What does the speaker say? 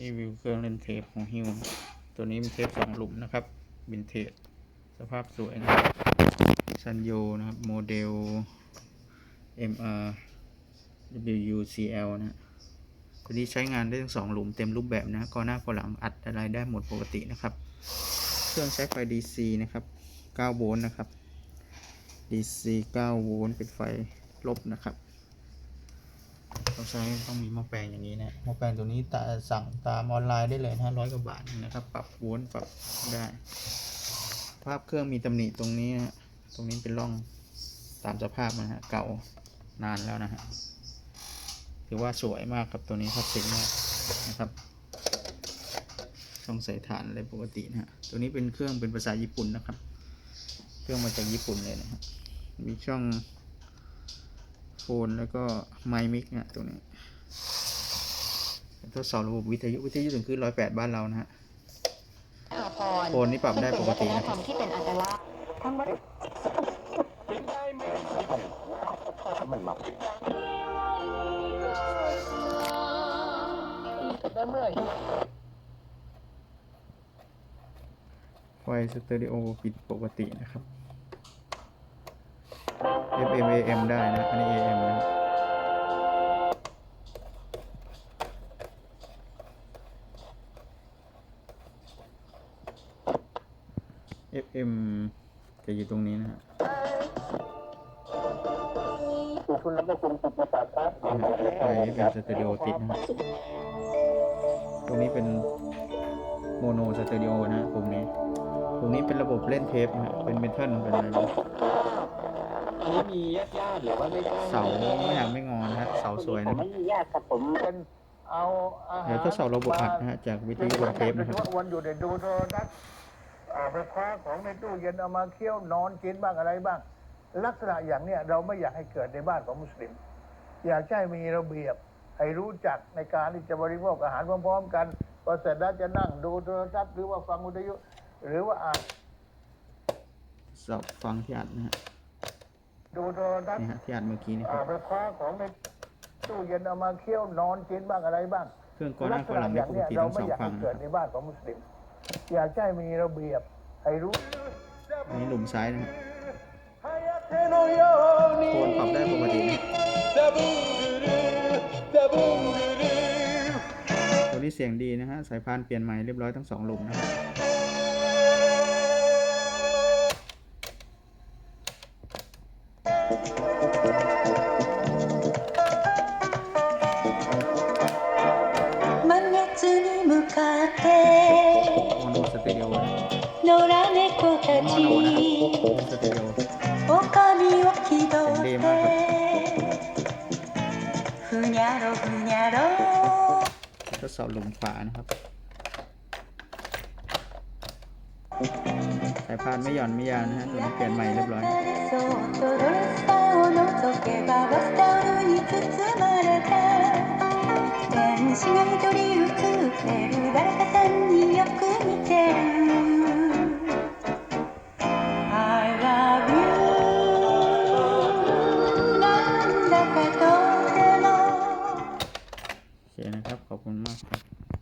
รีวิวเครื่องเล่นเทปของฮิวตัวนี้เป็นเทปสองหลุมนะครับวินเทจสภาพสวยนะครับซันโยนะครับ โมเดล MR WUCL นะฮะตัวนี้ใช้งานได้ทั้งสองหลุมเต็มรูปแบบนะก่อนหน้าก่อนหลังอัดอะไรได้หมดปกตินะครับ เครื่องใช้ไฟ DC นะครับ 9 โวลต์นะครับ DC 9 โวลต์เป็นไฟลบนะครับ ต้องใช้ต้องมีหม้อแปลงอย่างนี้นะหม้อแปลงตัวนี้ตาสั่งตามออนไลน์ได้เลยนะร้อยกว่าบาทนะครับ ปรับวลต์ปรับได้ ภาพเครื่องมีตำหนิตรงนี้นะตรงนี้เป็นร่องตามสภาพนะฮะเก่านานแล้วนะฮะถือว่าสวยมากครับตัวนี้ครับเซ็งมากนะครับช่องใส่ฐานอะไรปกตินะฮะตัวนี้เป็นเครื่องเป็นภาษาญี่ปุ่นนะครับ เครื่องมาจากญี่ปุ่นเลยนะฮะมีช่อง โฟนแล้วก็ไมค์มิกเนี่ยตัวนี้ทดสอบระบบวิทยุวิทยุถึงขึ้นร้อยแปดบ้านเรานะฮะอาพรโฟนนี่ปรับได้ปกติเป็นะนควัฒนธรรัรบมที่เป็นอัตลักษณ์ทั้งวัฒนไฟสเตอริโอปิดปกตินะครับ FM AM ได้นะ อันนี้ AM นะ FM จะอยู่ตรงนี้นะฮะคุณแล้วก็คุณสุภศักดิ์ครับไฟ FM สเตอริโอติดนะฮะตรงนี้เป็นโมโนสเตอริโอนะฮะปุ่มนี้ปุ่มนี้เป็นระบบเล่นเทปนะฮะเป็นเมทัลเป็นอะไรนะ อันนี้มีญาติญาติหรือว่าไม่เสาไม่หักไม่งอนะฮะเสาสวยนะไม่มีญาติครับผมเป็นเอาอาหารเดี๋ยวทดสอบระบบอัดนะฮะจากวิทยุบนเทปนะครับ วันอยู่เด็ดดูโทรทัศน์อ่าไปคว้าของในตู้เย็นเอามาเคี่ยวนอนกินบ้างอะไรบ้าง ลักษณะอย่างเนี้ยเราไม่อยากให้เกิดในบ้านของมุสลิม อยากให้มีระเบียบ ให้รู้จักในการที่จะบริโภคอาหารพร้อมๆกันพอเสร็จแล้วจะนั่งดูโทรทัศน์หรือว่าฟังวิทยุหรือว่าอ่าน สอบฟังที่อัดนะฮะ ดูโทรทัศน์นี่ฮะที่อัดเมื่อกี้นี่คอ่ารับไปคว้าของในตู้เย็นเอามาเคี่ยวนอนกินบ้างอะไรบ้างเครื่องก่อนหน้าก่อนหลังอไม่ย่างปกเนี้ยติเราทั้งสไม่องอยากฝั่ให้งเกิดในบ้านของมุสลิม อยากให้มีระเบียบให้รู้ อันนี้หลุมซ้ายนะฮะ โคนปรับได้ปกตินะตัวนี้เสียงดีนะฮะ สายพานเปลี่ยนใหม่เรียบร้อยทั้งสองหลุมนะครับ 満月に向かって โมโนสเตอริโอนะ 野良猫た โมโนนะฮะ ち สเตอริโอ 狼を気取っでてふにゃろふにゃろ ทดสอบหลุมขวานะครับ ายพานไม่หย่อนไม่ยานนะฮะตัวนี้เปลี่ยนใหม่เรียบร้อย